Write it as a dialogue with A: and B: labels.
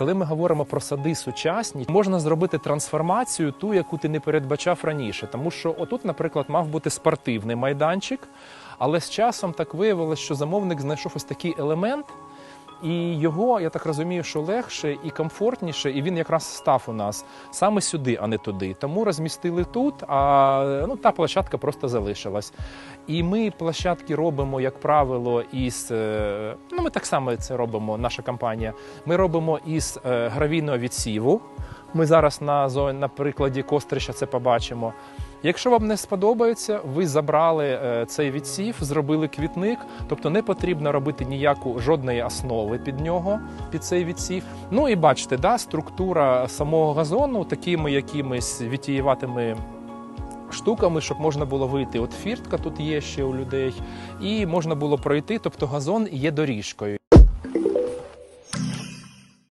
A: Коли ми говоримо про сади сучасні, можна зробити трансформацію, ту, яку ти не передбачав раніше. Тому що отут, наприклад, мав бути спортивний майданчик, але з часом так виявилось, що замовник знайшов ось такий елемент. І його, я так розумію, що легше і комфортніше, і він якраз став у нас саме сюди, а не туди. Тому розмістили тут, а ну, та площадка просто залишилась. І ми площадки робимо, як правило, із е, ну ми так само це робимо, наша компанія. Ми робимо із е, гравійного відсіву. Ми зараз на на прикладі Кострища це побачимо. Якщо вам не сподобається, ви забрали е, цей відсів, зробили квітник, тобто не потрібно робити ніяку жодної основи під нього, під цей відсів. Ну і бачите, да, структура самого газону такими якимись вітієватими штуками, щоб можна було вийти. От фіртка тут є ще у людей, і можна було пройти, тобто газон є доріжкою.